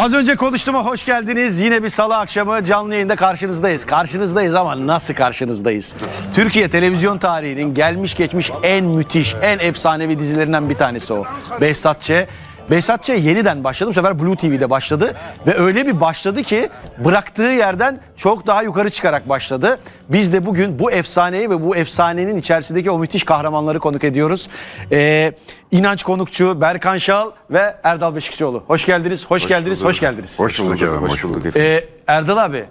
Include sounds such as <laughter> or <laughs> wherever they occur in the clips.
Az önce konuştuğuma hoş geldiniz. Yine bir salı akşamı canlı yayında karşınızdayız. Karşınızdayız ama nasıl karşınızdayız? Türkiye televizyon tarihinin gelmiş geçmiş en müthiş, en efsanevi dizilerinden bir tanesi o. Behzat Ç. Behzat Ç. yeniden başladı. Bu sefer Blue TV'de başladı. Ve öyle bir başladı ki bıraktığı yerden çok daha yukarı çıkarak başladı. Biz de bugün bu efsaneyi ve bu efsanenin içerisindeki o müthiş kahramanları konuk ediyoruz. Ee, İnanç Konukçu, Berkan Şal ve Erdal Beşikçioğlu. Hoş geldiniz, hoş, geldiniz, hoş geldiniz. Hoş bulduk efendim, hoş bulduk. Ee, Erdal abi,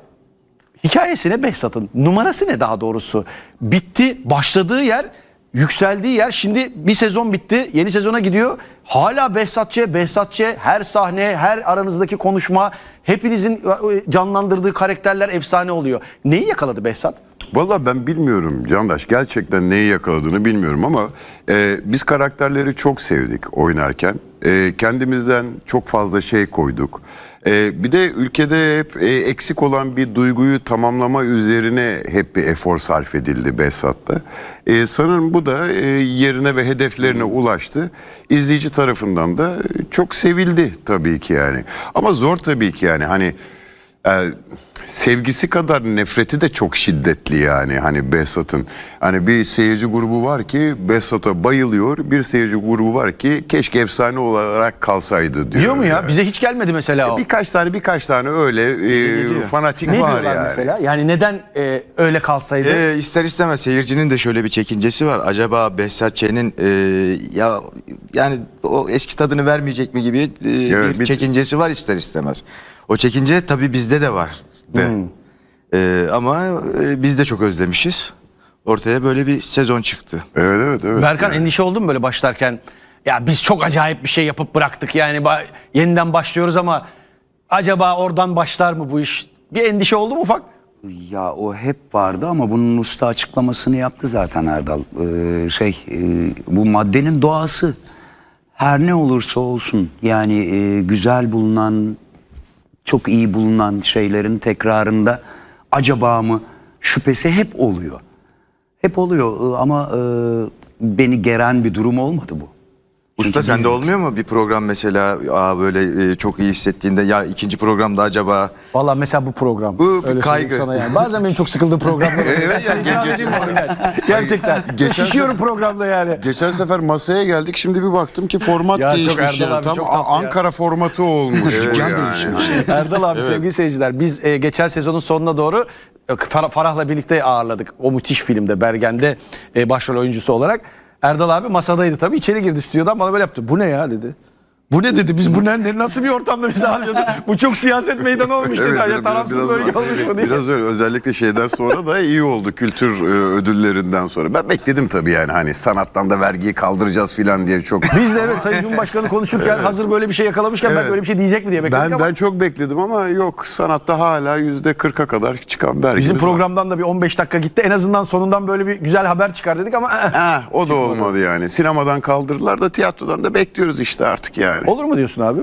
hikayesi ne Behzat'ın? Numarası ne daha doğrusu? Bitti, başladığı yer, yükseldiği yer. Şimdi bir sezon bitti, yeni sezona gidiyor. Hala Behzatçı, Behzatçı her sahne, her aranızdaki konuşma, hepinizin e, canlandırdığı karakterler efsane oluyor. Neyi yakaladı Behzat? Valla ben bilmiyorum Candaş. Gerçekten neyi yakaladığını bilmiyorum ama e, biz karakterleri çok sevdik oynarken. E, kendimizden çok fazla şey koyduk. E, bir de ülkede hep e, eksik olan bir duyguyu tamamlama üzerine hep bir efor sarf edildi Behzat'ta. E, sanırım bu da e, yerine ve hedeflerine ulaştı. İzleyici tarafından da çok sevildi tabii ki yani. Ama zor tabii ki yani hani... e, sevgisi kadar nefreti de çok şiddetli yani hani Behzat'ın. Hani bir seyirci grubu var ki Behzat'a bayılıyor. Bir seyirci grubu var ki keşke efsane olarak kalsaydı diyor. Diyor mu ya? yani. Bize hiç gelmedi mesela o. Birkaç tane birkaç tane öyle e, fanatik Ne var diyorlar yani. mesela? Yani neden e, öyle kalsaydı? Ee, ister istemez seyircinin de şöyle bir çekincesi var. Acaba Behzat Ç'nin e, ya yani o eski tadını vermeyecek mi gibi e, Evet, bir bir- çekincesi var ister istemez. O çekince tabii bizde de var. De. Hmm. Ee, ama e, biz de çok özlemişiz. Ortaya böyle bir sezon çıktı. Evet evet evet. Berkan endişe oldun mu böyle başlarken? Ya biz çok acayip bir şey yapıp bıraktık yani ba- yeniden başlıyoruz ama acaba oradan başlar mı bu iş? Bir endişe oldu mu ufak? Ya o hep vardı ama bunun usta açıklamasını yaptı zaten Erdal. Ee, şey e, bu maddenin doğası her ne olursa olsun yani e, güzel bulunan çok iyi bulunan şeylerin tekrarında acaba mı şüphesi hep oluyor. Hep oluyor Ee, ama e, beni geren bir durum olmadı bu. Usta Çünkü sende biz- olmuyor mu bir program mesela aa böyle e, çok iyi hissettiğinde ya ikinci programda acaba Valla mesela bu program. Bu bir Öyle söyleyeyim kaygı. Sana yani. Bazen benim çok sıkıldığım programlar. oluyor. edeyim mi onu yani? Gerçekten. Geçen Şişiyorum programda yani. Geçen sefer masaya geldik şimdi bir baktım ki format Ya çok değişmiş Erdal ya. abi, Tam çok tatlı ya. Ankara formatı olmuş. bu yani. Erdal abi sevgili seyirciler biz e, geçen sezonun sonuna doğru e, Far- Farah'la birlikte ağırladık. O müthiş filmde Bergen'de e, başrol oyuncusu olarak. Erdal abi masadaydı tabii içeri girdi stüdyodan bana böyle yaptı. Bu ne ya dedi. Bu ne dedi? Biz bu ne, ne- nasıl bir ortamda bizi alıyoruz? Bu çok siyaset meydanı olmuş dedi. Ya biraz- tarafsız biraz- bölge olmuş mu diye. Biraz öyle özellikle şeyden sonra da iyi oldu kültür e, ödüllerinden sonra. Ben bekledim tabii yani hani sanattan da vergiyi kaldıracağız filan diye çok. <laughs> Biz de evet Sayın Cumhurbaşkanı konuşurken hazır böyle bir şey yakalamışken ben Evet. böyle bir şey diyecek mi diye bekledik Ben ama ben çok bekledim ama yok sanatta hala yüzde 40'a kadar çıkan vergimiz bizim programdan da bir 15 dakika gitti. En azından sonundan böyle bir güzel haber çıkar dedik ama eh, Ha, o da olmadı yani. Sinemadan kaldırdılar da tiyatrodan da bekliyoruz işte artık yani. Olur mu diyorsun abi?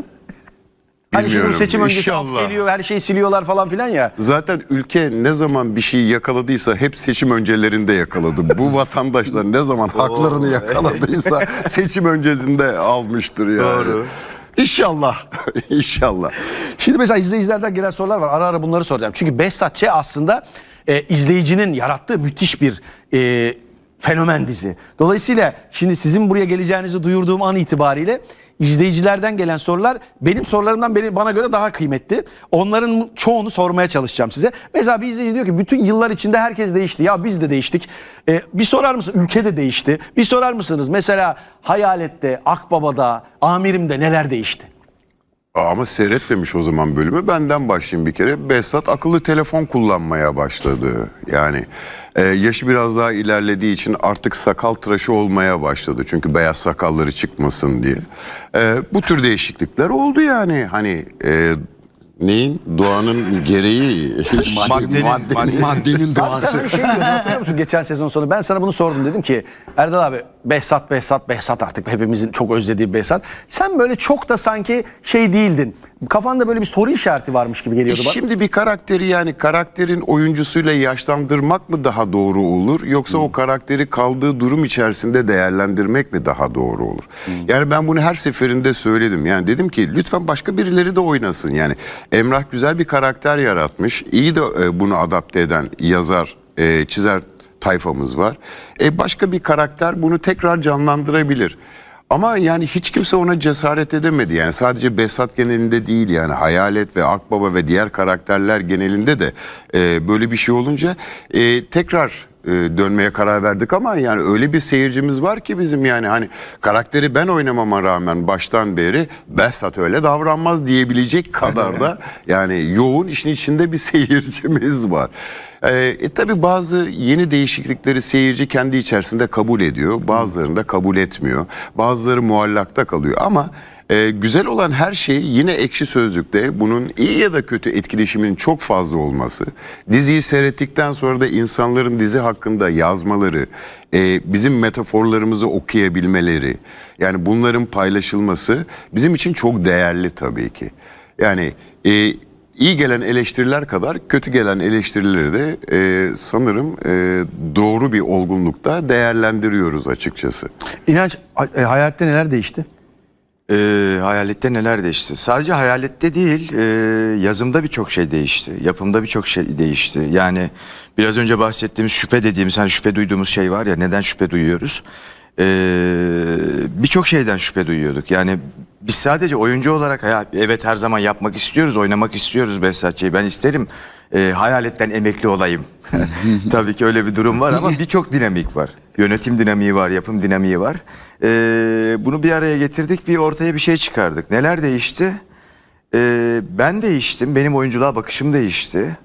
Hani şimdi bu seçim öncesi İnşallah. geliyor her şeyi siliyorlar falan filan ya. Zaten ülke ne zaman bir şey yakaladıysa hep seçim öncelerinde yakaladı. Bu <laughs> vatandaşlar ne zaman haklarını yakaladıysa <laughs> seçim öncesinde almıştır yani. Doğru. İnşallah. <laughs> İnşallah. Şimdi mesela izleyicilerden gelen sorular var. Ara ara bunları soracağım. Çünkü Behzat Ç. aslında e, izleyicinin yarattığı müthiş bir e, fenomen dizi. Dolayısıyla şimdi sizin buraya geleceğinizi duyurduğum an itibariyle izleyicilerden gelen sorular benim sorularımdan beni bana göre daha kıymetli. Onların çoğunu sormaya çalışacağım size. Mesela bir izleyici diyor ki bütün yıllar içinde herkes değişti. Ya biz de değiştik. E, bir sorar mısın? Ülke de değişti. Bir sorar mısınız? Mesela Hayalet'te, Akbaba'da, Amirim'de neler değişti? Ama seyretmemiş o zaman bölümü. Benden başlayayım bir kere. Behzat akıllı telefon kullanmaya başladı. Yani e, yaşı biraz daha ilerlediği için artık sakal tıraşı olmaya başladı. Çünkü beyaz sakalları çıkmasın diye. E, bu tür değişiklikler oldu yani. Hani e, neyin? Doğanın gereği. <laughs> Maddenin- maddenin, maddenin Abi doğası. bir şey hatırlıyor musun geçen sezon sonu? Ben sana bunu sordum dedim ki Erdal abi Behzat, Behzat, Behzat artık hepimizin çok özlediği Behzat. Sen böyle çok da sanki şey değildin. Kafanda böyle bir soru işareti varmış gibi geliyordu bana. şimdi bir karakteri yani karakterin oyuncusuyla yaşlandırmak mı daha doğru olur yoksa o karakteri kaldığı durum içerisinde değerlendirmek mi daha doğru olur? Yani ben bunu her seferinde söyledim. Yani dedim ki lütfen başka birileri de oynasın. Yani Emrah güzel bir karakter yaratmış. İyi de e, bunu adapte eden yazar, e, çizer tayfamız var. E, başka bir karakter bunu tekrar canlandırabilir. Ama yani hiç kimse ona cesaret edemedi. Yani sadece Behzat genelinde değil yani Hayalet ve Akbaba ve diğer karakterler genelinde de e, böyle bir şey olunca e, tekrar e, dönmeye karar verdik ama yani öyle bir seyircimiz var ki bizim yani hani karakteri ben oynamama rağmen baştan beri Behzat öyle davranmaz diyebilecek kadar <laughs> da yani yoğun işin içinde bir seyircimiz var. E, e tabi bazı yeni değişiklikleri seyirci kendi içerisinde kabul ediyor. Bazılarını da kabul etmiyor. Bazıları muallakta kalıyor ama e, güzel olan her şey yine ekşi sözlükte bunun iyi ya da kötü etkileşiminin çok fazla olması. Diziyi seyrettikten sonra da insanların dizi hakkında yazmaları, e, bizim metaforlarımızı okuyabilmeleri, yani bunların paylaşılması bizim için çok değerli tabii ki. Yani e, iyi gelen eleştiriler kadar kötü gelen eleştirileri de e, sanırım e, doğru bir olgunlukta değerlendiriyoruz açıkçası. İnanç e, hayatta neler değişti? Ee, hayalette neler değişti? Sadece hayalette değil, e, yazımda birçok şey değişti. Yapımda birçok şey değişti. Yani biraz önce bahsettiğimiz şüphe dediğimiz, hani şüphe duyduğumuz şey var ya, neden şüphe duyuyoruz? Ee, birçok şeyden şüphe duyuyorduk. Yani biz sadece oyuncu olarak ya, evet her zaman yapmak istiyoruz, oynamak istiyoruz Behzatçı'yı. Ben isterim e, hayaletten emekli olayım. <laughs> Tabii ki öyle bir durum var ama birçok dinamik var. Yönetim dinamiği var, yapım dinamiği var. Ee, bunu bir araya getirdik, bir ortaya bir şey çıkardık. Neler değişti? Ee, ben değiştim, benim oyunculuğa bakışım değişti.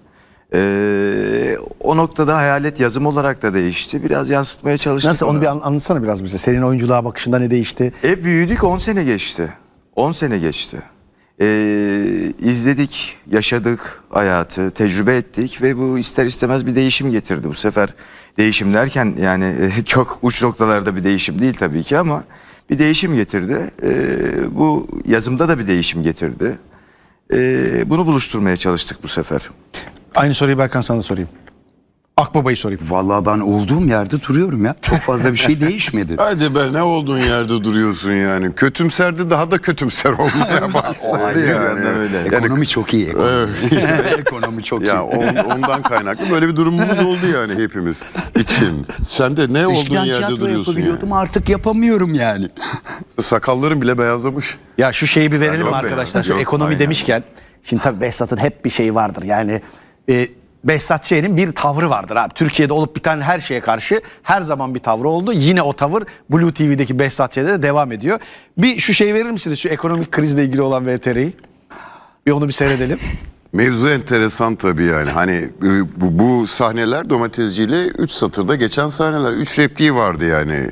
Ee, o noktada hayalet yazım olarak da değişti. Biraz yansıtmaya çalıştık. Nasıl onu bir an- anlatsana biraz bize. Senin oyunculuğa bakışında ne değişti? E büyüdük 10 sene geçti. 10 sene geçti. Ee, izledik, yaşadık hayatı, tecrübe ettik ve bu ister istemez bir değişim getirdi. Bu sefer değişim derken yani <laughs> çok uç noktalarda bir değişim değil tabii ki ama bir değişim getirdi. Ee, bu yazımda da bir değişim getirdi. Ee, bunu buluşturmaya çalıştık bu sefer. Aynı soruyu Berkan sana sorayım. Akbaba'yı sorayım. Vallahi ben olduğum yerde duruyorum ya. Çok fazla bir şey <laughs> değişmedi. Hadi be ne olduğun yerde duruyorsun yani. Kötümserdi daha da kötümser olmaya <laughs> başladı yani. yandan öyle. Ekonomi çok iyi. Ekonomi, <laughs> ekonomi çok iyi. Ya on- ondan kaynaklı böyle bir durumumuz oldu yani hepimiz için. Sen de ne olduğun Eskiden yerde tiyatro duruyorsun yapabiliyordum yani. artık yapamıyorum yani. Sakalların bile beyazlamış. Ya şu şeyi bir verelim Yok be arkadaşlar? ya, Şu yok, ekonomi aynen. demişken. Şimdi tabii Behzat'ın hep bir şeyi vardır. Yani e, Behzat Ç'nin bir tavrı vardır abi. Türkiye'de olup biten her şeye karşı her zaman bir tavrı oldu. Yine o tavır Blue TV'deki Behzat Ç'de de devam ediyor. Bir şu şey verir misiniz? Şu ekonomik krizle ilgili olan VTR'yi. Bir onu bir seyredelim. <laughs> Mevzu enteresan tabii yani. Hani bu sahneler domatesciyle 3 satırda geçen sahneler. 3 repliği vardı yani.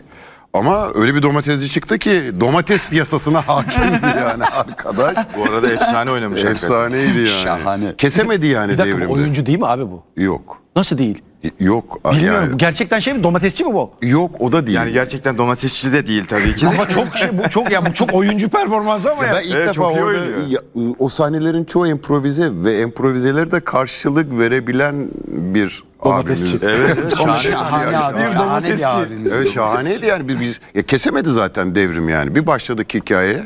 Ama öyle bir domatesci çıktı ki domates piyasasına <laughs> hakimdi yani arkadaş. Bu arada efsane oynamış. Efsaneydi yani. Şahane. Kesemedi yani Bir dakika devrimde. oyuncu değil mi abi bu? Yok. Nasıl değil? Yok. Bilmiyorum. yani- gerçekten şey mi? Domatesçi mi bu? Yok o da değil. Yani gerçekten domatesçi de değil tabii ki. Ama çok şey bu çok ya bu çok oyuncu performansı ama ya. Ben ilk Evet, defa orada ya- o sahnelerin çoğu improvize ve improvizeleri de karşılık verebilen bir Domatesçi. abimiz. Evet, evet. <laughs> Şahane. Şahane abi. Bir Şahane bir domatesçi. abimiz. Evet şahaneydi yani biz, biz ya kesemedi zaten devrim yani. Bir başladık hikaye.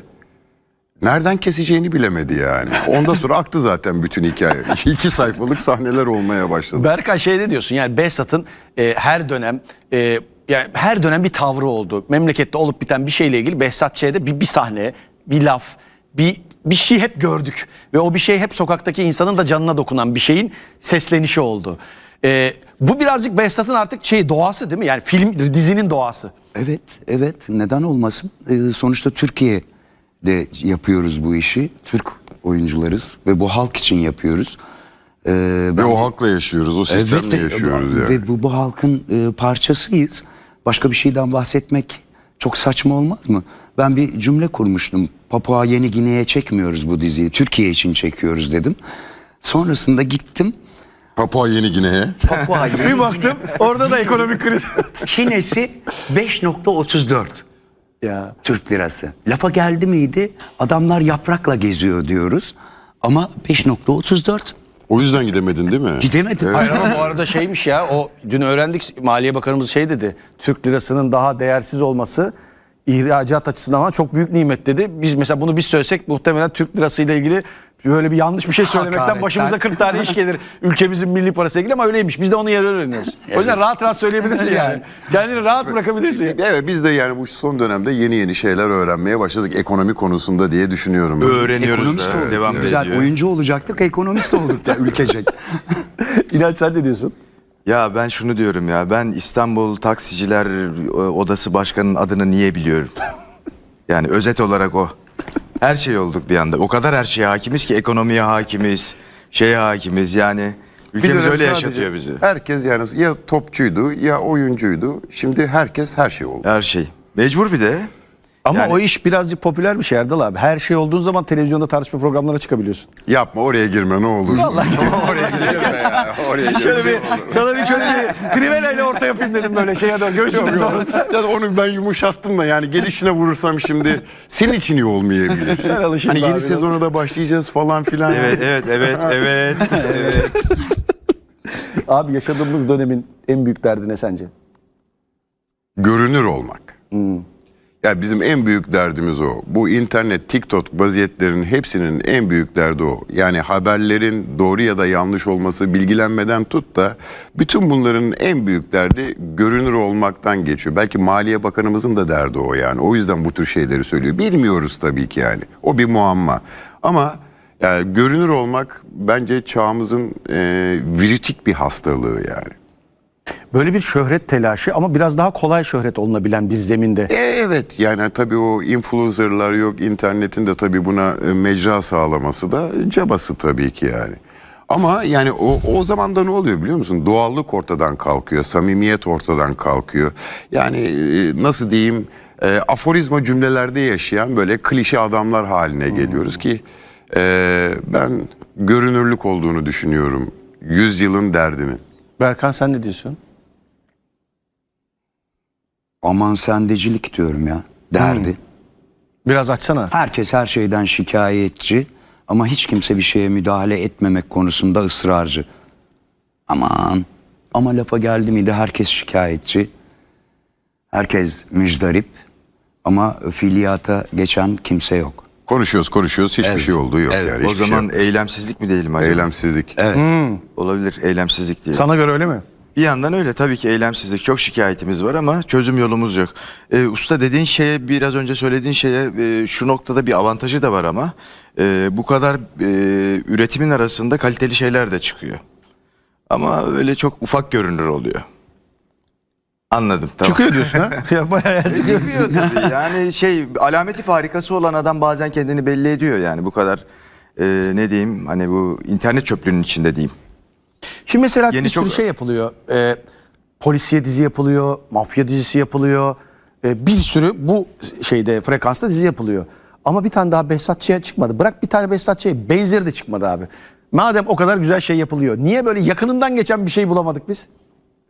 Nereden keseceğini bilemedi yani. Ondan sonra aktı zaten bütün hikaye. İki sayfalık sahneler olmaya başladı. Berkay şey ne diyorsun yani Behzat'ın e, her dönem e, yani her dönem bir tavrı oldu. Memlekette olup biten bir şeyle ilgili Behzat Ç'de bir, bir sahne, bir laf, bir bir şey hep gördük. Ve o bir şey hep sokaktaki insanın da canına dokunan bir şeyin seslenişi oldu. E, bu birazcık Behzat'ın artık şey doğası değil mi? Yani film dizinin doğası. Evet, evet. Neden olmasın? Ee, sonuçta Türkiye'de yapıyoruz bu işi. Türk oyuncularız ve bu halk için yapıyoruz. Ee, Ve ben- o halkla yaşıyoruz, o sistemle Evet, yaşıyoruz yani. Ve bu, bu halkın e, parçasıyız. Başka bir şeyden bahsetmek çok saçma olmaz mı? Ben bir cümle kurmuştum. Papua Yeni Gine'ye çekmiyoruz bu diziyi. Türkiye için çekiyoruz dedim. Sonrasında gittim. Papua Yeni Gine'ye. Papua <laughs> Bir Yeni baktım orada da ekonomik kriz. Çinesi 5.34 ya. Türk lirası. Lafa geldi miydi adamlar yaprakla geziyor diyoruz. Ama 5.34 O yüzden gidemedin değil mi? gidemedim. Hayır ama bu arada şeymiş ya o dün öğrendik Maliye Bakanımız şey dedi. Türk lirasının daha değersiz olması ihracat açısından ama çok büyük nimet dedi. Biz mesela bunu biz söylesek muhtemelen Türk lirası ile ilgili böyle bir yanlış bir şey söylemekten Hakaretten. başımıza 40 tane iş gelir. <laughs> Ülkemizin milli parası ilgili ama öyleymiş. Biz de onu yer öğreniyoruz. O yüzden rahat rahat söyleyebilirsin yani. Kendini rahat bırakabilirsin. Evet biz de yani bu son dönemde yeni yeni şeyler öğrenmeye başladık ekonomi konusunda diye düşünüyorum. Öğreniyoruz Ekonomist da olduk. devam Güzel ediyor. oyuncu olacaktık ekonomist olduk da ülkecek. <laughs> İlaç sen ne diyorsun? Ya ben şunu diyorum ya ben İstanbul Taksiciler e, Odası Başkanı'nın adını niye biliyorum? <laughs> yani özet olarak o. Her şey olduk bir anda. O kadar her şeye hakimiz ki ekonomiye hakimiz, şeye hakimiz yani. Ülkemiz öyle yaşatıyor bizi. Herkes yani ya topçuydu ya oyuncuydu. Şimdi herkes her şey oldu. Her şey. Mecbur bir de. Ama Yani- o iş birazcık popüler bir şey Erdal abi. Her şey olduğun zaman televizyonda tartışma programlarına çıkabiliyorsun. Yapma oraya girme ne olur. <laughs> oraya girme ya. Oraya girme. Şöyle bir sana bir şöyle bir krivela ile orta yapayım dedim böyle şeye doğru göğsüme doğru. Ya onu ben yumuşattım da yani gelişine vurursam şimdi senin için iyi olmayabilir. <laughs> Ben alışayım Hani abi yeni biraz. sezona da başlayacağız falan filan. Evet, evet, evet, <laughs> evet. evet. Abi yaşadığımız dönemin en büyük derdi ne sence? Görünür olmak. Ya bizim en büyük derdimiz o. Bu internet, TikTok vaziyetlerinin hepsinin en büyük derdi o. Yani haberlerin doğru ya da yanlış olması bilgilenmeden tut da bütün bunların en büyük derdi görünür olmaktan geçiyor. Belki Maliye Bakanımızın da derdi o yani. O yüzden bu tür şeyleri söylüyor. Bilmiyoruz tabii ki yani. O bir muamma. Ama yani görünür olmak bence çağımızın e, viritik bir hastalığı yani. Böyle bir şöhret telaşı ama biraz daha kolay şöhret olunabilen bir zeminde. E, Evet yani tabii o influencerlar yok internetin de tabii buna e, mecra sağlaması da cabası tabii ki yani. Ama yani o, o zaman da ne oluyor biliyor musun? Doğallık ortadan kalkıyor, samimiyet ortadan kalkıyor. Yani e, nasıl diyeyim e, aforizma cümlelerde yaşayan böyle klişe adamlar haline geliyoruz ki e, ben görünürlük olduğunu düşünüyorum. Yüzyılın derdini. Berkan sen ne diyorsun? Aman sendecilik diyorum ya derdi. Biraz açsana. Herkes her şeyden şikayetçi ama hiç kimse bir şeye müdahale etmemek konusunda ısrarcı. Aman ama lafa geldi miydi herkes şikayetçi. Herkes müjdarip ama fiiliyata geçen kimse yok. Konuşuyoruz konuşuyoruz hiçbir şey olduğu yok. Evet, yani, O hiçbir şey zaman yok. eylemsizlik mi diyelim acaba? eylemsizlik. Olabilir eylemsizlik diye. Sana göre öyle mi? Bir yandan öyle tabii ki eylemsizlik çok şikayetimiz var ama çözüm yolumuz yok. Ee, usta dediğin şeye biraz önce söylediğin şeye e, şu noktada bir avantajı da var ama e, bu kadar e, üretimin arasında kaliteli şeyler de çıkıyor. Ama öyle çok ufak görünür oluyor. Anladım tamam. Çıkıyor diyorsun ha? <laughs> Ya bayağı çıkıyor. Çıkıyor tabii. Yani şey alameti farikası olan adam bazen kendini belli ediyor yani bu kadar e, ne diyeyim hani bu internet çöplüğünün içinde diyeyim. Şimdi mesela Yeni bir sürü çok- şey yapılıyor. Ee, polisiye dizi yapılıyor, mafya dizisi yapılıyor. Ee, bir sürü bu şeyde frekansta dizi yapılıyor. Ama bir tane daha Behzatçı'ya çıkmadı. Bırak bir tane Behzatçı'ya benzeri de çıkmadı abi. Madem o kadar güzel şey yapılıyor. Niye böyle yakınından geçen bir şey bulamadık biz?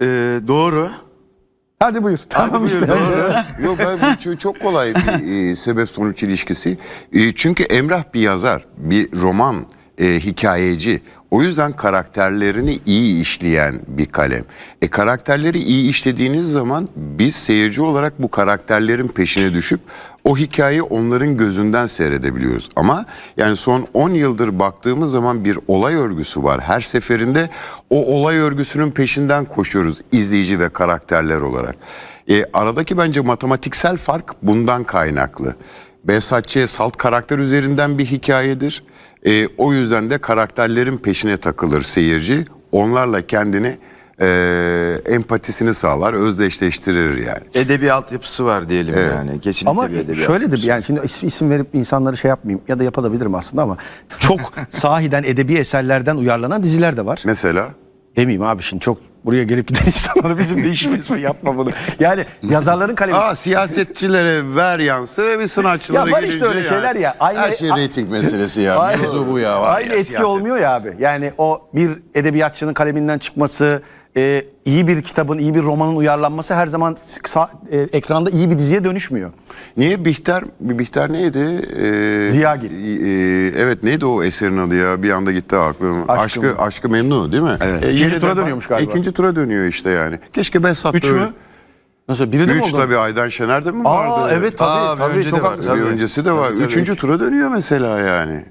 E, doğru. Hadi buyur. Tamam buyur, işte. doğru. <laughs> Yok abi bu çok- çok kolay bir e, sebep sonuç ilişkisi. E, çünkü Emrah bir yazar, bir roman e, hikayeci. O yüzden karakterlerini iyi işleyen bir kalem. E karakterleri iyi işlediğiniz zaman biz seyirci olarak bu karakterlerin peşine düşüp o hikayeyi onların gözünden seyredebiliyoruz. Ama yani son 10 yıldır baktığımız zaman bir olay örgüsü var. Her seferinde o olay örgüsünün peşinden koşuyoruz izleyici ve karakterler olarak. E, aradaki bence matematiksel fark bundan kaynaklı. Behzatçı'ya salt karakter üzerinden bir hikayedir. E, o yüzden de karakterlerin peşine takılır seyirci. Onlarla kendini e, empatisini sağlar, özdeşleştirir yani. Edebi altyapısı var diyelim yani. Kesinlikle Ama bir edebi şöyle de yani şimdi is- isim verip insanları şey yapmayayım ya da yapabilirim aslında ama çok <laughs> sahiden edebi eserlerden uyarlanan diziler de var. Mesela Demeyeyim abi şimdi çok Buraya gelip giden <laughs> insanlara bizim de işimiz mi yapma bunu. Yani yazarların kalemi. Aa siyasetçilere ver yansı bir sanatçılara Ya var işte öyle yani şeyler ya. Aynı- her şey reyting meselesi ya. Aynı- Mevzu bu ya. Var Aynı ya, etki siyaset. olmuyor ya abi. Yani o bir edebiyatçının kaleminden çıkması, e, iyi bir kitabın, iyi bir romanın uyarlanması her zaman sa- e, ekranda iyi bir diziye dönüşmüyor. Niye Bihter, Bihter neydi? Ee, Ziyagil. e, evet neydi o eserin adı ya? Bir anda gitti aklım. Aşkı Aşkı, aşkı, memnu değil mi? Evet. İkinci tura dönüyormuş galiba. İkinci tura dönüyor işte yani. Keşke Behzat Üç mü? Nasıl? Biri de mi Üç oldu? tabii Aydan Şener'de mi vardı? Aa evet tabii Aa, bir tabii önce çok de var. haklısın. Bir öncesi de var. Üçüncü tura dönüyor mesela yani.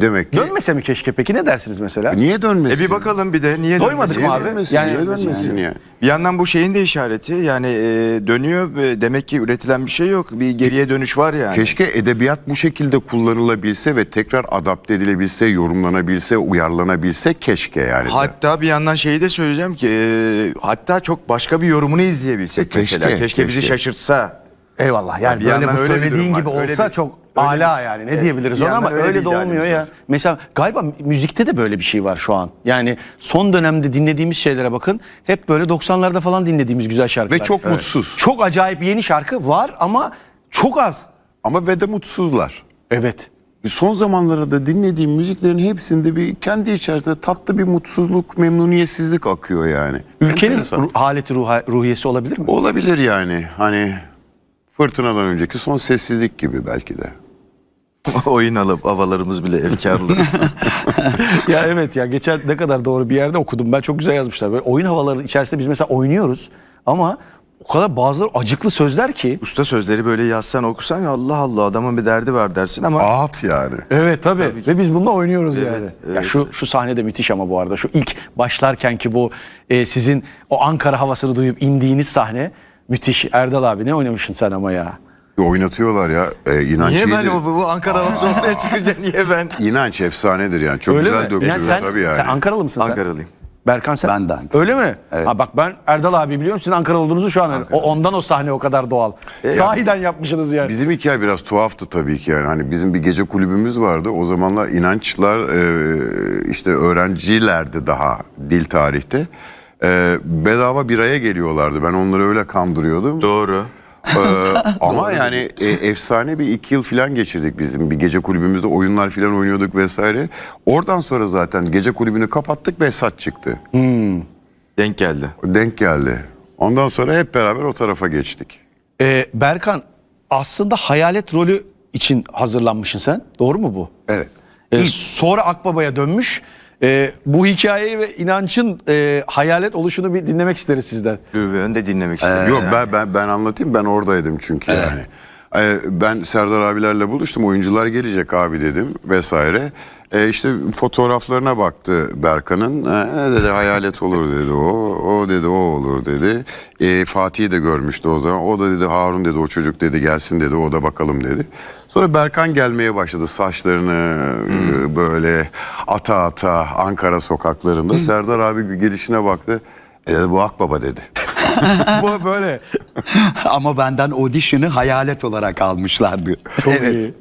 Demek ki. Dönmese mi keşke peki ne dersiniz mesela? Niye dönmesin? E bir bakalım bir de niye Doymadık dönmesin? mı abi? Dönmesin, Yani- niye dönmesin yani. ya? Bir yandan bu şeyin de işareti yani e, dönüyor ve demek ki üretilen bir şey yok. Bir geriye dönüş var yani. Keşke edebiyat bu şekilde kullanılabilse ve tekrar adapte edilebilse, yorumlanabilse, uyarlanabilse keşke yani. Hatta bir yandan şeyi de söyleyeceğim ki e, hatta çok başka bir yorumunu izleyebilsek E, keşke, mesela. Keşke, bizi keşke. şaşırtsa. Eyvallah yani Bir böyle bu öyle söylediğin gibi var. Öyle olsa bir- çok öyle ala yani ne Evet, diyebiliriz ona ama öyle de olmuyor ya. var. Mesela galiba müzikte de böyle bir şey var şu an. Yani son dönemde dinlediğimiz şeylere bakın hep böyle 90'larda falan dinlediğimiz güzel şarkılar. Ve çok mutsuz. Çok acayip yeni şarkı var ama çok az. Ama ve de mutsuzlar. Evet. Son zamanlarda dinlediğim müziklerin hepsinde bir kendi içerisinde tatlı bir mutsuzluk, memnuniyetsizlik akıyor yani. Ülkenin Enteresan. ruh- haleti ruha- ruhiyesi olabilir mi? Olabilir yani. Hani fırtınadan önceki son sessizlik gibi belki de. <laughs> Oyun alıp havalarımız bile efkarlı. <laughs> ya evet ya geçen ne kadar doğru bir yerde okudum ben çok güzel yazmışlar. Böyle oyun havaları içerisinde biz mesela oynuyoruz ama o kadar bazı acıklı sözler ki. Usta sözleri böyle yazsan okusan ya Allah Allah adamın bir derdi var dersin ama Ağıt yani. Evet tabii. Ve biz bununla oynuyoruz Evet, yani. Ya evet. şu şu sahne de müthiş ama bu arada. Şu ilk başlarken ki bu e, sizin o Ankara havasını duyup indiğiniz sahne müthiş. Erdal abi ne oynamışsın sen ama ya. Oynatıyorlar ya. Ee, inanç niye ben iyidir. o bu Ankara havası ortaya çıkınca niye ben? <laughs> İnanç efsanedir yani. Çok Öyle güzel mi? dökülüyor Yani sen, tabii yani. sen Ankaralı mısın sen? Ankaralıyım. Berkan sen? Ben de Ankara. Öyle mi? Ha bak ben Erdal abi biliyorum sizin Ankara olduğunuzu şu an. O, ondan o sahne o kadar doğal. Sahiden yapmışsınız yani. Bizim hikaye biraz tuhaftı tabii ki yani. Hani bizim bir gece kulübümüz vardı. O zamanlar inançlar e, işte öğrencilerdi daha dil tarihte. E, bedava biraya geliyorlardı. Ben onları öyle kandırıyordum. Doğru. Ee, <laughs> <laughs> ama yani e, efsane bir iki yıl falan geçirdik bizim. Bir gece kulübümüzde oyunlar falan oynuyorduk vesaire. Oradan sonra zaten gece kulübünü kapattık Behzat çıktı. Denk geldi. Denk geldi. Ondan sonra hep beraber o tarafa geçtik. Ee, Berkan aslında hayalet rolü için hazırlanmışsın sen. Doğru mu bu? Evet. Ee, sonra Akbaba'ya dönmüş. Ee, bu hikayeyi ve inancın e, hayalet oluşunu bir dinlemek isteriz sizden. Ben de dinlemek istedim. Yok ben, ben ben anlatayım ben oradaydım çünkü yani. Ee, ben Serdar abilerle buluştum. Oyuncular gelecek abi dedim vesaire. Ee, işte fotoğraflarına baktı Berkan'ın. Ee, dedi hayalet olur dedi o. O dedi o olur dedi. Ee, Fatih'i de görmüştü o zaman. O da dedi Harun dedi o çocuk dedi gelsin dedi o da bakalım dedi. Sonra Berkan gelmeye başladı saçlarını e, böyle ata ata Ankara sokaklarında. Serdar abi gelişine baktı. E dedi, bu Akbaba dedi. <laughs> bu böyle. Ama benden audition'ı hayalet olarak almışlardı. Çok iyi.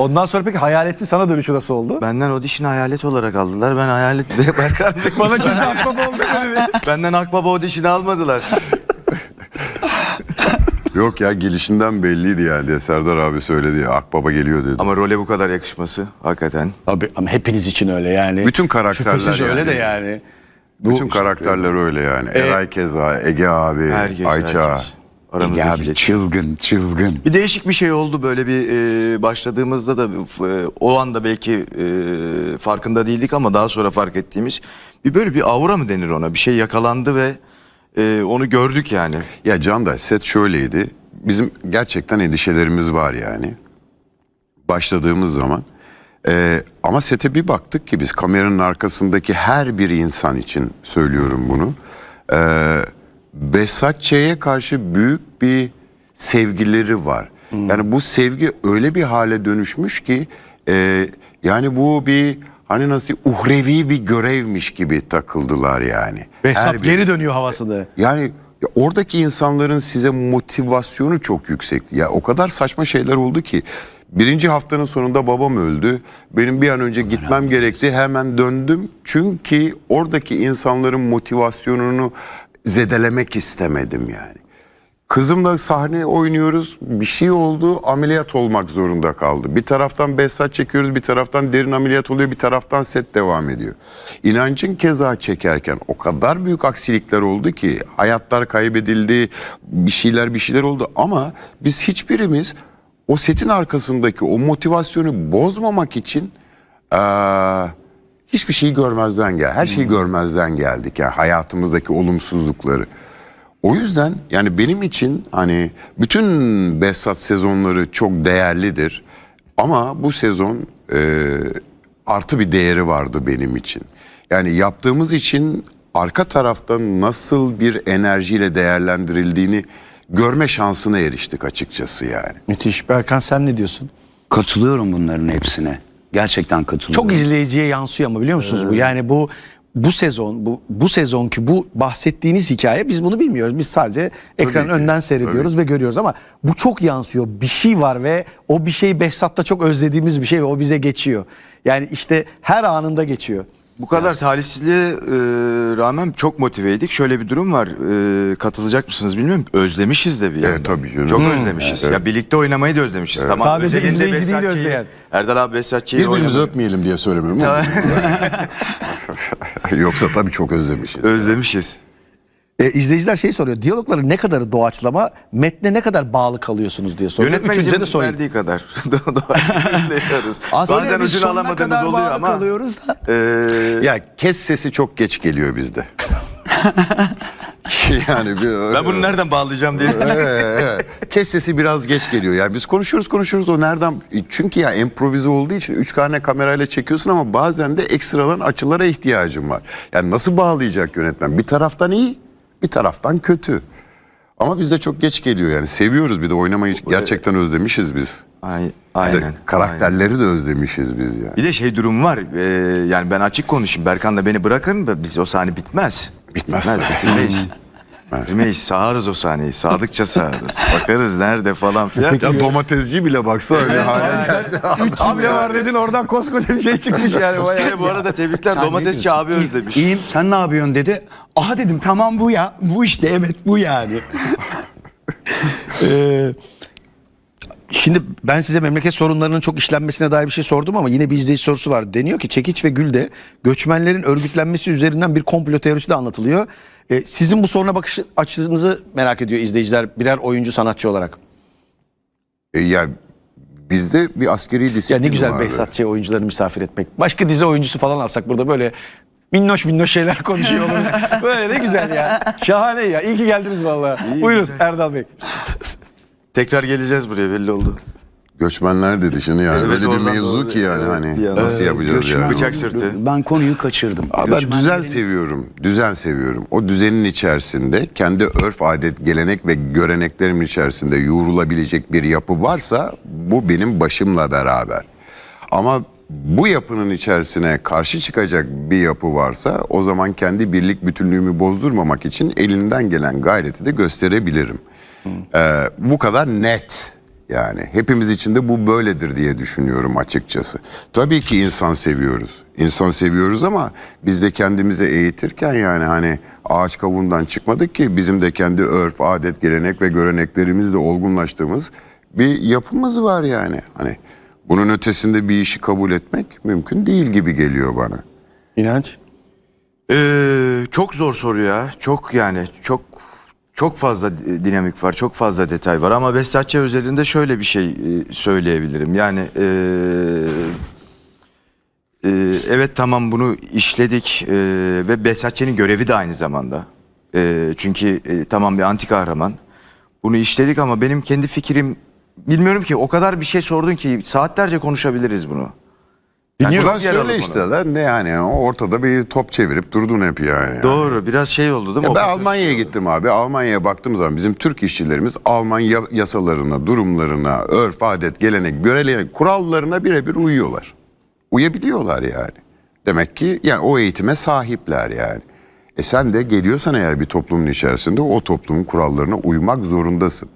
Ondan sonra peki hayaletin sana dönüşü nasıl oldu? Benden audition hayalet olarak aldılar. Ben hayalet <laughs> ve Berkan Bey. Bana kimse akbaba oldu dedi. <laughs> Benden Akbaba audition'ı almadılar. <laughs> Yok ya gelişinden belliydi yani Serdar abi söyledi ya Akbaba geliyor dedi. Ama role bu kadar yakışması hakikaten. Abi ama hepiniz için öyle yani. Bütün karakterler Şüphesiz öyle yani. de yani. Bütün karakterler öyle yani. Eray Keza, Ege abi, Herkes, Ayça. herkes. Ya Aramızdaki abi iletişim. çılgın çılgın. Bir değişik bir şey oldu böyle bir e, başladığımızda da e, o anda belki e, farkında değildik ama daha sonra fark ettiğimiz bir böyle bir aura mı denir ona bir şey yakalandı ve e, onu gördük yani. Ya Canday set şöyleydi. Bizim gerçekten endişelerimiz var yani. Başladığımız zaman. Ee, ama sete bir baktık ki biz kameranın arkasındaki her bir insan için söylüyorum bunu. Ee, Behzat Ç'ye karşı büyük bir sevgileri var. Yani bu sevgi öyle bir hale dönüşmüş ki e, yani bu bir hani nasıl uhrevi bir görevmiş gibi takıldılar yani. Behzat Her bir- geri dönüyor havasında. yani ya oradaki insanların size motivasyonu çok yüksek. Ya o kadar saçma şeyler oldu ki Birinci haftanın sonunda babam öldü. Benim bir an önce gitmem gerekti. Hemen döndüm. Çünkü oradaki insanların motivasyonunu zedelemek istemedim yani. Kızımla sahne oynuyoruz. Bir şey oldu. Ameliyat olmak zorunda kaldı. Bir taraftan Behzat çekiyoruz. Bir taraftan derin ameliyat oluyor. Bir taraftan set devam ediyor. İnancın keza çekerken o kadar büyük aksilikler oldu ki hayatlar kaybedildi. Bir şeyler bir şeyler oldu ama biz hiçbirimiz o setin arkasındaki o motivasyonu bozmamak için eee, hiçbir şeyi görmezden gel. Her şeyi görmezden geldik yani hayatımızdaki olumsuzlukları. O yüzden yani benim için hani bütün Behzat sezonları çok değerlidir. Ama bu sezon e, artı bir değeri vardı benim için. Yani yaptığımız için arka tarafta nasıl bir enerjiyle değerlendirildiğini görme şansına eriştik açıkçası yani. Müthiş. Berkan sen ne diyorsun? Katılıyorum bunların hepsine. Gerçekten katılıyorum. Çok izleyiciye yansıyor ama biliyor musunuz bu? Yani bu bu sezon bu bu sezonki bu bahsettiğiniz hikaye biz bunu bilmiyoruz. Biz sadece ekranın ki, önden seyrediyoruz ve görüyoruz ama bu çok yansıyor. Bir şey var ve o bir şey Behzat'ta çok özlediğimiz bir şey ve o bize geçiyor. Yani işte her anında geçiyor. Bu kadar talihsizliğe e, rağmen çok motiveydik. Şöyle bir durum var. E, katılacak mısınız bilmiyorum. Özlemişiz de bir yandan. tabii canım. Çok Hmm. özlemişiz. Ya birlikte oynamayı da özlemişiz. Tamam. Sadece özelinde izleyici değil Behzatçı'yı- özleyen. Erdal abi Besatçı'yı Birbirimizi oynamayı öpmeyelim diye söylemiyorum ama. <laughs> Yoksa tabii çok özlemişiz. özlemişiz. E, izleyiciler şey soruyor. Diyalogları ne kadarı doğaçlama, metne ne kadar bağlı kalıyorsunuz diye soruyor. Yönetmen Üçünüze de izin sorayım. verdiği kadar. <laughs> Doğru. <laughs> Aslında Bazen biz ucunu sonuna alamadığımız kadar oluyor bağlı ama. kalıyoruz da. e, <laughs> Ya kes sesi çok geç geliyor bizde. yani bir, ben bunu nereden bağlayacağım diye. Evet, kes sesi biraz geç geliyor. Yani biz konuşuyoruz konuşuyoruz o nereden? Çünkü ya improvize olduğu için üç tane kamerayla çekiyorsun ama bazen de ekstradan açılara ihtiyacın var. Yani nasıl bağlayacak yönetmen? Bir taraftan iyi, bir taraftan kötü. Ama bizde çok geç geliyor yani. Seviyoruz bir de oynamayı gerçekten özlemişiz biz. Ay- Bir de Aynen. karakterleri de özlemişiz biz yani. Bir de şey durum var. e, yani ben açık konuşayım. Berkan da beni bırakın biz o sahne bitmez. Bitmez tabii. Bitirmeyiz. <laughs> Bitirmeyiz. Sağarız o sahneyi. Sağdıkça sağarız. <laughs> Bakarız nerede falan filan. Ya domatesci bile baksa öyle hala. Abi ne var dedin oradan koskoca bir şey çıkmış yani. Bayağı. Bu arada tebrikler. Sen ne Domatesçi diyorsun? abi özlemiş. İyiyim sen ne yapıyorsun dedi. Aha dedim tamam bu ya. Bu işte evet bu yani. <laughs> Ee, Şimdi ben size memleket sorunlarının çok işlenmesine dair bir şey sordum ama yine bir izleyici sorusu var. Deniyor ki Çekiç ve Gül'de göçmenlerin örgütlenmesi üzerinden bir komplo teorisi de anlatılıyor. Ee, sizin bu soruna bakış açınızı merak ediyor izleyiciler birer oyuncu sanatçı olarak. E, yani bizde bir askeri disiplin Ya ne güzel vardı. Behzatçı oyuncuları misafir etmek. Başka dizi oyuncusu falan alsak burada böyle minnoş minnoş şeyler <laughs> konuşuyor oluruz. böyle ne güzel ya. Şahane ya. İyi ki geldiniz vallahi. İyi, Buyurun güzel. Erdal Bey. Tekrar geleceğiz buraya belli oldu. Göçmenler dedi şimdi yani Evet, öyle bir oradan mevzu doğru. ki yani Evet, hani bir yandan. nasıl yapacağız Göçmen- yani. Bıçak sırtı. Ben konuyu kaçırdım. Abi ben Göçmenlerin- düzen seviyorum. Düzen seviyorum. O düzenin içerisinde kendi örf, adet, gelenek ve göreneklerimin içerisinde yoğrulabilecek bir yapı varsa bu benim başımla beraber. Ama bu yapının içerisine karşı çıkacak bir yapı varsa o zaman kendi birlik bütünlüğümü bozdurmamak için elinden gelen gayreti de gösterebilirim. Ee, bu kadar net. Yani hepimiz için de bu böyledir diye düşünüyorum açıkçası. Tabii ki insan seviyoruz. İnsan seviyoruz ama biz de kendimize eğitirken yani hani ağaç kavuğundan çıkmadık ki bizim de kendi örf, adet, gelenek ve göreneklerimizle olgunlaştığımız bir yapımız var yani. Hani bunun ötesinde bir işi kabul etmek mümkün değil gibi geliyor bana. İnanç. Ee, çok zor soru ya. Çok yani çok çok fazla di- dinamik var, çok fazla detay var ama Behzatçı özelinde şöyle bir şey e, söyleyebilirim. Yani e, e, evet tamam bunu işledik e, ve Behzatçı'nın görevi de aynı zamanda. E, çünkü e, tamam bir anti kahraman. Bunu işledik ama benim kendi fikrim bilmiyorum ki o kadar bir şey sordun ki saatlerce konuşabiliriz bunu. Yani Ulan çok yer onu. işte lan ne yani ortada bir top çevirip durdun hep yani. Doğru biraz şey oldu değil mi? Ya ben Almanya'ya gittim abi. Almanya'ya baktığım zaman bizim Türk işçilerimiz Alman ya- yasalarına, durumlarına, örf, adet, gelenek, görelenek, kurallarına birebir uyuyorlar. Uyabiliyorlar yani. Demek ki yani o eğitime sahipler yani. E sen de geliyorsan eğer bir toplumun içerisinde o toplumun kurallarına uymak zorundasın.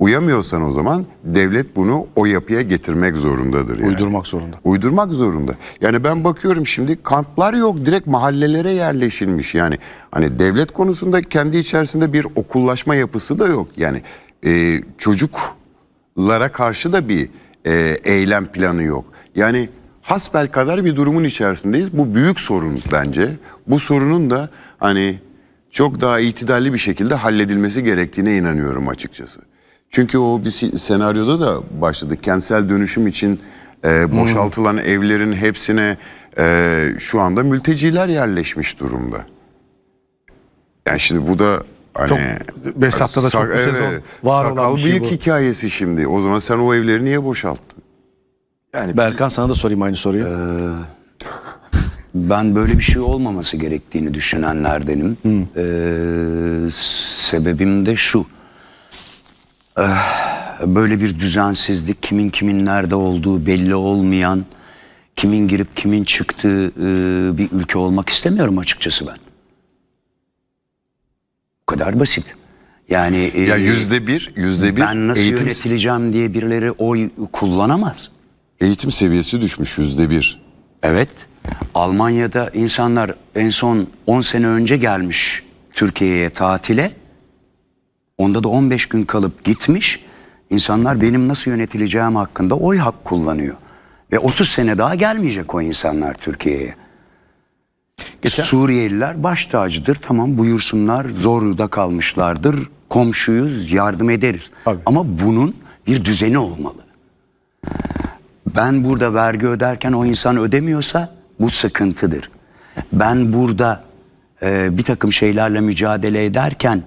Uyamıyorsan o zaman devlet bunu o yapıya getirmek zorundadır. Yani. Uydurmak zorunda. Uydurmak zorunda. Yani ben bakıyorum şimdi kamplar yok direkt mahallelere yerleşilmiş. Yani hani devlet konusunda kendi içerisinde bir okullaşma yapısı da yok. Yani e, çocuklara karşı da bir e, eylem planı yok. Yani hasbel kadar bir durumun içerisindeyiz. Bu büyük sorun bence. Bu sorunun da hani çok daha itidalli bir şekilde halledilmesi gerektiğine inanıyorum açıkçası. Çünkü o bir senaryoda da başladı. Kentsel dönüşüm için e, boşaltılan evlerin hepsine e, şu anda mülteciler yerleşmiş durumda. Yani şimdi bu da hani Çok- Behzat'ta da çok bu sezon var olan bir şey bu. hikayesi şimdi. O zaman sen o evleri niye boşalttın? Yani Berkan sana da sorayım aynı soruyu. Ben böyle bir şey olmaması gerektiğini düşünenlerdenim. Ee, sebebim de şu. Eh, Böyle bir düzensizlik, kimin kimin nerede olduğu belli olmayan, kimin girip kimin çıktığı e, bir ülke olmak istemiyorum açıkçası ben. Bu kadar basit. Yani Ya e, yüzde bir, yüzde bir ben nasıl eğitim, yönetileceğim diye birileri oy kullanamaz. eğitim seviyesi düşmüş yüzde bir. Evet. Almanya'da insanlar en son 10 sene önce gelmiş Türkiye'ye tatile. Onda da 15 gün kalıp gitmiş. İnsanlar benim nasıl yönetileceğim hakkında oy hak kullanıyor. Ve 30 sene daha gelmeyecek o insanlar Türkiye'ye. Suriyeliler baş tacıdır. Tamam buyursunlar. Zorda kalmışlardır. Komşuyuz, yardım ederiz. Tabii. Ama bunun bir düzeni olmalı. Ben burada vergi öderken o insan ödemiyorsa bu sıkıntıdır. Ben burada e, bir takım şeylerle mücadele ederken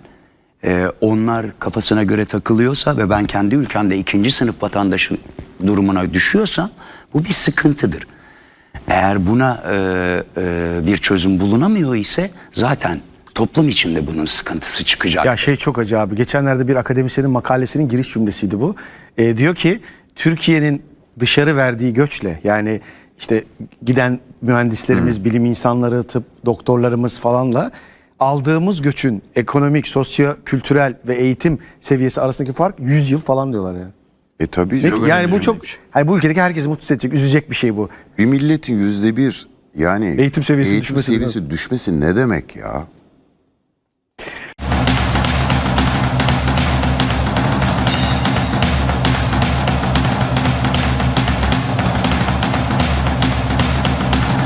e, onlar kafasına göre takılıyorsa ve ben kendi ülkemde ikinci sınıf vatandaşı durumuna düşüyorsam bu bir sıkıntıdır. Eğer buna e, e, bir çözüm bulunamıyor ise zaten toplum içinde bunun sıkıntısı çıkacak. Ya şey çok acı abi. Geçenlerde bir akademisyenin makalesinin giriş cümlesiydi bu. Ee, diyor ki Türkiye'nin dışarı verdiği göçle yani işte giden mühendislerimiz, bilim insanları, tıp doktorlarımız falanla aldığımız göçün ekonomik, sosyo, kültürel ve eğitim seviyesi arasındaki fark 100 yıl falan diyorlar yani. E tabii Peki, canım. yani bu çok hayır bu ülkedeki herkesi mutsuz edecek, üzecek bir şey bu. Bir milletin yüzde bir yani Eğitim seviyesinin eğitim düşmesi seviyesi düşmesi ne demek ya?